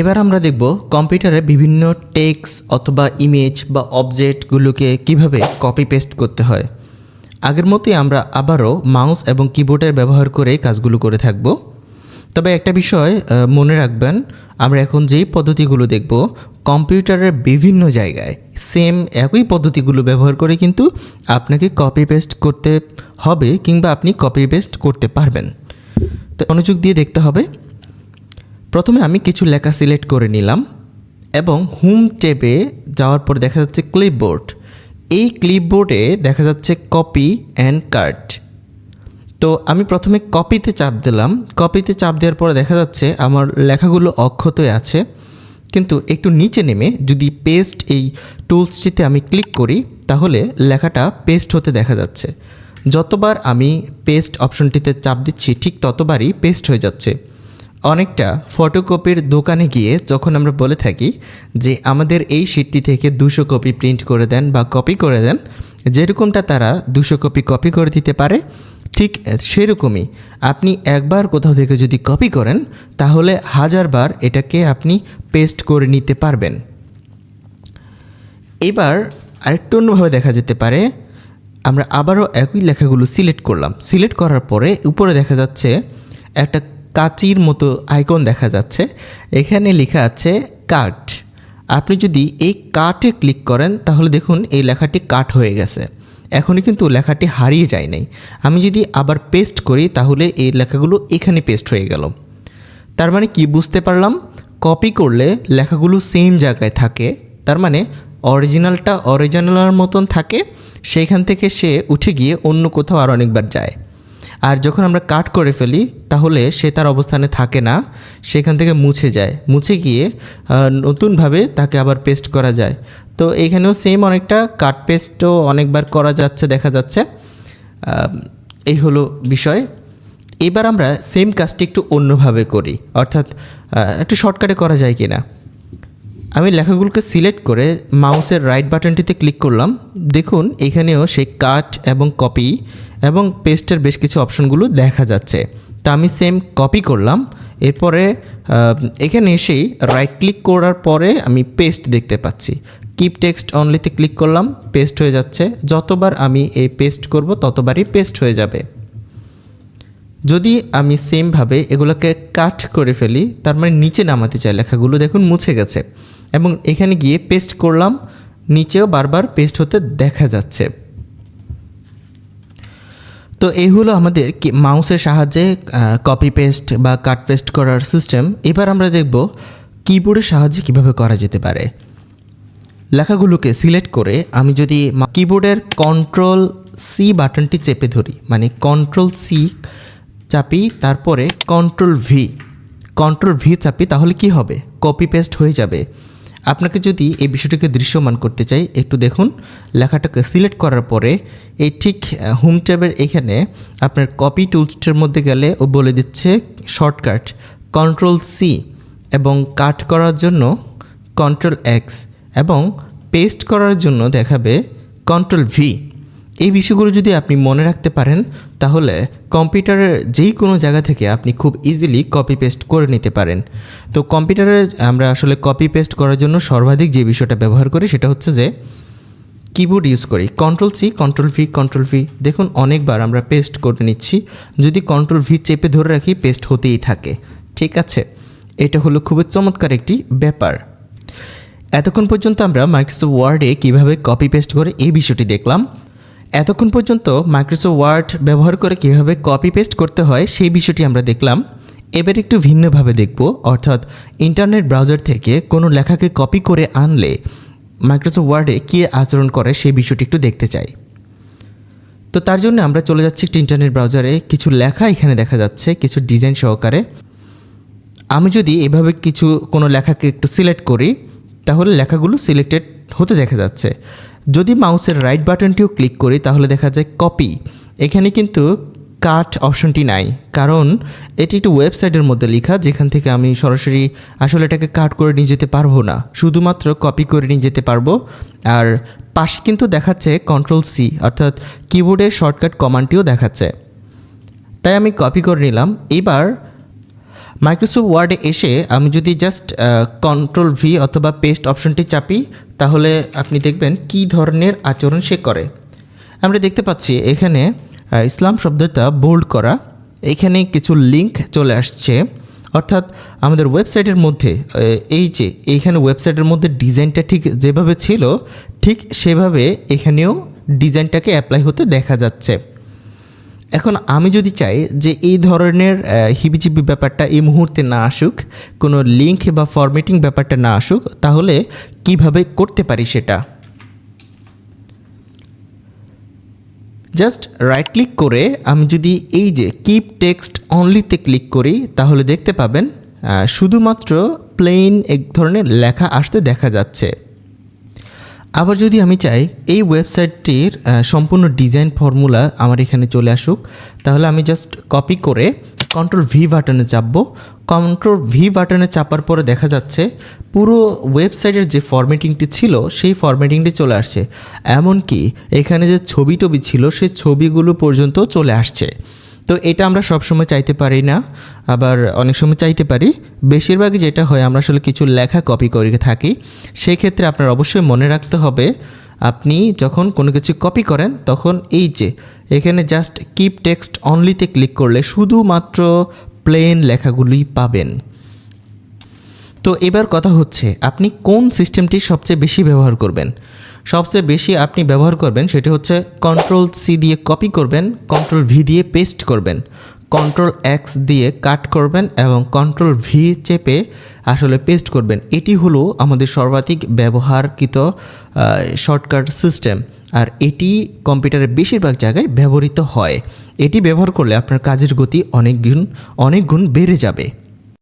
এবার আমরা দেখব কম্পিউটারে বিভিন্ন টেক্স অথবা ইমেজ বা অবজেক্টগুলোকে কীভাবে কপি পেস্ট করতে হয়। আগের মতোই আমরা আবারও মাউস এবং কিবোর্ডের ব্যবহার করে কাজগুলো করে থাকব। তবে একটা বিষয় মনে রাখবেন, আমরা এখন যেই পদ্ধতিগুলো দেখব, কম্পিউটারের বিভিন্ন জায়গায় সেম একই পদ্ধতিগুলো ব্যবহার করে কিন্তু আপনাকে কপি পেস্ট করতে হবে কিংবা আপনি কপি পেস্ট করতে পারবেন। তো মনোযোগ দিয়ে দেখতে হবে প্রথমে আমি কিছু লেখা সিলেক্ট করে নিলাম এবং হোম ট্যাবে যাওয়ার পর দেখা যাচ্ছে ক্লিপবোর্ড। এই ক্লিপবোর্ডে দেখা যাচ্ছে কপি অ্যান্ড কাট তো আমি প্রথমে কপিতে চাপ দিলাম। কপিতে চাপ দেওয়ার পরে দেখা যাচ্ছে আমার লেখাগুলো অক্ষতই আছে। কিন্তু একটু নিচে নেমে যদি পেস্ট এই টুলসটিতে আমি ক্লিক করি, তাহলে লেখাটা পেস্ট হতে দেখা যাচ্ছে। যতবার আমি পেস্ট অপশনটিতে চাপ দিচ্ছি, ঠিক ততবারই পেস্ট হয়ে যাচ্ছে। অনেকটা ফটোকপির দোকানে গিয়ে যখন আমরা বলে থাকি যে আমাদের এই শিটটি থেকে দুশো কপি প্রিন্ট করে দেন বা কপি করে দেন, যেরকমটা তারা দুশো কপি কপি করে দিতে পারে, ঠিক সেরকমই আপনি একবার কোথাও থেকে যদি কপি করেন, তাহলে হাজারবার এটাকে আপনি পেস্ট করে নিতে পারবেন। এবার আরেকটু অন্যভাবে দেখা যেতে পারে, আমরা আবারও একই লেখাগুলো সিলেক্ট করলাম। সিলেক্ট করার পরে উপরে দেখা যাচ্ছে একটা কাচির মতো আইকন দেখা যাচ্ছে। এখানে লেখা আছে কাট আপনি যদি এই কাটে ক্লিক করেন, তাহলে দেখুন এই লেখাটি কাট হয়ে গেছে। এখনই কিন্তু লেখাটি হারিয়ে যায় নাই। আমি যদি আবার পেস্ট করি, তাহলে এই লেখাগুলো এখানে পেস্ট হয়ে গেল। তার মানে কি বুঝতে পারলাম? কপি করলে লেখাগুলো সেম জায়গায় থাকে। তার মানে অরিজিনালটা অরিজিনালের মতন থাকে। সেইখান থেকে সে উঠে গিয়ে অন্য কোথাও আর অনেকবার যায়। আর যখন আমরা কাট করে ফেলি, তাহলে সে তার অবস্থানে থাকে না, সেখান থেকে মুছে যায়। মুছে গিয়ে নতুনভাবে তাকে আবার পেস্ট করা যায়। তো এইখানেও সেম অনেকটা কাট পেস্টও অনেকবার করা যাচ্ছে, দেখা যাচ্ছে। এই হলো বিষয়। এবার আমরা সেম কাজটি একটু অন্যভাবে করি। অর্থাৎ একটু শর্টকাটে করা যায় কি না আমি লেখাগুলোকে সিলেক্ট করে মাউসের রাইট বাটনটিতে ক্লিক করলাম। দেখুন, এখানেও সেই কাট এবং কপি এবং পেস্টের বেশ কিছু অপশনগুলো দেখা যাচ্ছে। তা আমি সেম কপি করলাম। এরপরে এখানে এসেই রাইট ক্লিক করার পরে আমি পেস্ট দেখতে পাচ্ছি। কিপ টেক্সট অনলিতে ক্লিক করলাম পেস্ট হয়ে যাচ্ছে। যতবার আমি এই পেস্ট করব, ততবারই পেস্ট হয়ে যাবে। যদি আমি সেমভাবে এগুলোকে কাট করে ফেলি, তার মানে নিচে নামাতে চাই, লেখাগুলো দেখুন মুছে গেছে। এবং এখানে গিয়ে পেস্ট করলাম, নিচেও বারবার পেস্ট হতে দেখা যাচ্ছে। তো এই হলো আমাদের মাউসের সাহায্যে কপি পেস্ট বা কাট পেস্ট করার সিস্টেম এবার আমরা দেখব কিবোর্ডের সাহায্যে কীভাবে করা যেতে পারে। লেখাগুলোকে সিলেক্ট করে আমি যদি কিবোর্ডের কন্ট্রোল সি বাটনটি চেপে ধরি মানে কন্ট্রোল সি চাপি, তারপরে কন্ট্রোল ভি কন্ট্রোল ভি চাপি, তাহলে কি হবে? কপি পেস্ট হয়ে যাবে। আপনাকে যদি এই বিষয়টিকে দৃশ্যমান করতে চাই, একটু দেখুন। লেখাটাকে সিলেক্ট করার পরে এই ঠিক হোম ট্যাবের এখানে আপনার কপি টুলসটার মধ্যে গেলে ও বলে দিচ্ছে শর্টকাট কন্ট্রোল সি এবং কাট করার জন্য কন্ট্রোল এক্স এবং পেস্ট করার জন্য দেখাবে কন্ট্রোল ভি এই বিষয়গুলো যদি আপনি মনে রাখতে পারেন, তাহলে কম্পিউটারের যেই কোনো জায়গা থেকে আপনি খুব ইজিলি কপি পেস্ট করে নিতে পারেন। তো কম্পিউটারে আমরা আসলে কপি পেস্ট করার জন্য সর্বাধিক যে বিষয়টা ব্যবহার করি, সেটা হচ্ছে যে কিবোর্ড ইউজ করি। Control C control V control V দেখুন, অনেকবার আমরা পেস্ট করে নিচ্ছি। যদি কন্ট্রোল ভি চেপে ধরে রাখি পেস্ট হতেই থাকে। ঠিক আছে? এটা হলো খুবই চমৎকার একটি ব্যাপার। এতক্ষণ পর্যন্ত আমরা মাইক্রোসফট ওয়ার্ডে কীভাবে কপি পেস্ট করে এই বিষয়টি দেখলাম। এতক্ষণ পর্যন্ত মাইক্রোসফট ওয়ার্ড ব্যবহার করে কীভাবে কপি পেস্ট করতে হয় সেই বিষয়টি আমরা দেখলাম। এবার একটু ভিন্নভাবে দেখব, অর্থাৎ ইন্টারনেট ব্রাউজার থেকে কোনো লেখাকে কপি করে আনলে মাইক্রোসফট ওয়ার্ডে কী আচরণ করে সেই বিষয়টি একটু দেখতে চাই। তো তার জন্য আমরা চলে যাচ্ছি একটি ইন্টারনেট ব্রাউজারে কিছু লেখা এখানে দেখা যাচ্ছে, কিছু ডিজাইন সহকারে। আমি যদি এভাবে কিছু কোনো লেখাকে একটু সিলেক্ট করি, তাহলে লেখাগুলো সিলেক্টেড হতে দেখা যাচ্ছে। যদি মাউসের রাইট বাটনটিও ক্লিক করি, তাহলে দেখা যায় কপি এখানে কিন্তু কাট অপশনটি নাই, কারণ এটি একটি ওয়েবসাইটের মধ্যে লেখা, যেখান থেকে আমি সরাসরি আসলে এটাকে কাট করে নিয়ে যেতে পারব না। শুধুমাত্র কপি করে নিয়ে যেতে পারব। আর পাশে কিন্তু দেখাচ্ছে কন্ট্রোল সি অর্থাৎ কিবোর্ডের শর্টকাট কমান্ডটিও দেখাচ্ছে। তাই আমি কপি করে নিলাম। এবার মাইক্রোসফট ওয়ার্ডে এসে আমি যদি জাস্ট কন্ট্রোল ভি অথবা পেস্ট অপশনটি চাপি, তাহলে আপনি দেখবেন কি ধরনের আচরণ সে করে। আমরা দেখতে পাচ্ছি এখানে ইসলাম শব্দটা বোল্ড করা। এখানে কিছু লিংক চলে আসছে। অর্থাৎ আমাদের ওয়েবসাইটের মধ্যে এই যে এইখানে ওয়েবসাইটের মধ্যে ডিজাইনটা ঠিক যেভাবে ছিল, ঠিক সেভাবে এখানেও ডিজাইনটাকে অ্যাপ্লাই হতে দেখা যাচ্ছে। এখন আমি যদি চাই যে এই ধরনের হিবিজিবি ব্যাপারটা এই মুহূর্তে না আসুক, কোনো লিঙ্ক বা ফরম্যাটিং ব্যাপারটা না আসুক, তাহলে কীভাবে করতে পারি সেটা? জাস্ট রাইট ক্লিক করে আমি যদি এই যে কিপ টেক্সট অনলিতে ক্লিক করি, তাহলে দেখতে পাবেন শুধুমাত্র প্লেন এক ধরনের লেখা আসতে দেখা যাচ্ছে। আবার যদি আমি চাই, এই ওয়েবসাইটটির সম্পূর্ণ ডিজাইন ফর্মুলা আমার এখানে চলে আসুক, তাহলে আমি জাস্ট কপি করে কন্ট্রোল ভি বাটনে চাপবো। কন্ট্রোল ভি বাটনে চাপার পরে দেখা যাচ্ছে, পুরো ওয়েবসাইটের যে ফরম্যাটিংটি ছিল, সেই ফরম্যাটিংটি চলে আসছে। এমনকি এখানে যে ছবি টবি ছিল, সেই ছবিগুলো পর্যন্ত চলে আসছে। তো এটা আমরা সবসময় চাইতে পারি না, আবার অনেক সময় চাইতে পারি। বেশিরভাগই যেটা হয়, আমরা আসলে কিছু লেখা কপি করে থাকি। সেক্ষেত্রে আপনার অবশ্যই মনে রাখতে হবে, আপনি যখন কোনো কিছু কপি করেন, তখন এই যে, এখানে জাস্ট কিপ টেক্সট অনলিতে ক্লিক করলে শুধুমাত্র প্লেন লেখাগুলি পাবেন। তো এবার কথা হচ্ছে, আপনি কোন সিস্টেমটি সবচেয়ে বেশি ব্যবহার করবেন? সবচেয়ে বেশি আপনি ব্যবহার করবেন সেটি হচ্ছে কন্ট্রোল সি দিয়ে কপি করবেন কন্ট্রোল ভি দিয়ে পেস্ট করবেন। কন্ট্রোল এক্স দিয়ে কাট করবেন এবং কন্ট্রোল ভি চেপে আসলে পেস্ট করবেন। এটি হলো আমাদের সর্বাধিক ব্যবহারকৃত শর্টকাট সিস্টেম আর এটি কম্পিউটারের বেশিরভাগ জায়গায় ব্যবহৃত হয়। এটি ব্যবহার করলে আপনার কাজের গতি অনেক গুণ অনেক গুণ বেড়ে যাবে।